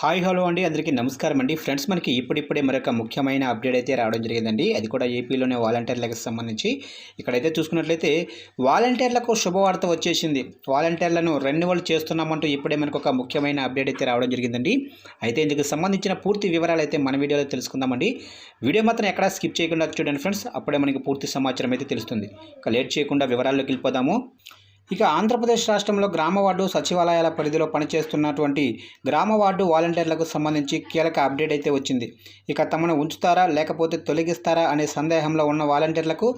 Hi hello అండి. అందరికీ నమస్కారం అండి. ఫ్రెండ్స్ మనకి ఇప్పుడిప్పుడే మరొక ముఖ్యమైన అప్డేట్ అయితే రావడం జరిగిందండి. అది కూడా ఏపీలోనే వాలంటీర్లకు సంబంధించి. ఇక్కడైతే చూసుకున్నట్లయితే వాలంటీర్లకు శుభవార్త వచ్చేసింది. వాలంటీర్లను రెన్యువల్ చేస్తున్నామంటూ ఇప్పుడే మనకు ఒక ముఖ్యమైన అప్డేట్ అయితే రావడం జరిగిందండి. అయితే ఇందుకు సంబంధించిన పూర్తి వివరాలు అయితే మన వీడియోలో తెలుసుకుందామండి. వీడియో మాత్రం ఎక్కడా స్కిప్ చేయకుండా చూడండి ఫ్రెండ్స్. అప్పుడే మనకి పూర్తి సమాచారం అయితే తెలుస్తుంది. ఇక లేట్ చేయకుండా వివరాల్లోకి వెళ్ళిపోదాము. ఇక ఆంధ్రప్రదేశ్ రాష్ట్రంలో గ్రామ వార్డు సచివాలయాల పరిధిలో పనిచేస్తున్నటువంటి గ్రామ వార్డు వాలంటీర్లకు సంబంధించి కీలక అప్డేట్ అయితే వచ్చింది. ఇక తమను ఉంచుతారా లేకపోతే తొలగిస్తారా అనే సందేహంలో ఉన్న వాలంటీర్లకు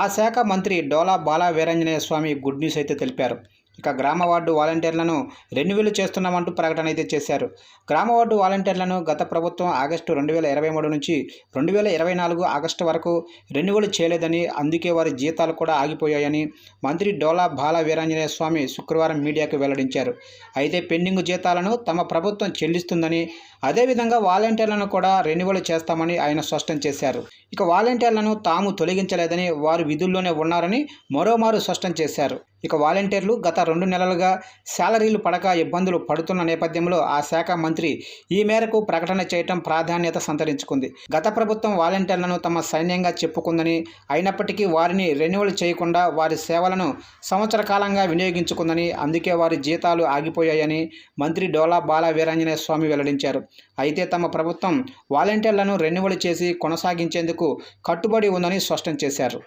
ఆ శాఖ మంత్రి డోలా బాలా వీరాంజనేయ స్వామి గుడ్ న్యూస్ అయితే తెలిపారు. ఇక గ్రామ వార్డు వాలంటీర్లను రెన్యువల్ చేస్తున్నామంటూ ప్రకటన అయితే చేశారు. గ్రామ వార్డు వాలంటీర్లను గత ప్రభుత్వం ఆగస్టు రెండు వేల ఇరవై మూడు నుంచి రెండు వేల ఇరవై నాలుగు ఆగస్టు వరకు రెన్యువల్ చేయలేదని అందుకే వారి జీతాలు కూడా ఆగిపోయాయని మంత్రి డోలా బాల వీరాంజనేయ స్వామి శుక్రవారం మీడియాకు వెల్లడించారు. అయితే పెండింగ్ జీతాలను తమ ప్రభుత్వం చెల్లిస్తుందని అదేవిధంగా వాలంటీర్లను కూడా రెన్యువల్ చేస్తామని ఆయన స్పష్టం చేశారు. ఇక వాలంటీర్లను తాము తొలగించలేదని వారు విధుల్లోనే ఉన్నారని మరోమారు స్పష్టం చేశారు. ఇక వాలంటీర్లు గత రెండు నెలలుగా శాలరీలు పడక ఇబ్బందులు పడుతున్న నేపథ్యంలో ఆ శాఖ మంత్రి ఈ మేరకు ప్రకటన చేయటం ప్రాధాన్యత సంతరించుకుంది. గత ప్రభుత్వం వాలంటీర్లను తమ సైన్యంగా చెప్పుకుందని అయినప్పటికీ వారిని రెన్యువల్ చేయకుండా వారి సేవలను సంవత్సర కాలంగా వినియోగించుకుందని అందుకే వారి జీతాలు ఆగిపోయాయని మంత్రి డోలా బాల వీరాంజనేయ స్వామి వెల్లడించారు. అయితే తమ ప్రభుత్వం వాలంటీర్లను రెన్యువల్ చేసి కొనసాగించేందుకు కట్టుబడి ఉందని స్పష్టం చేశారు.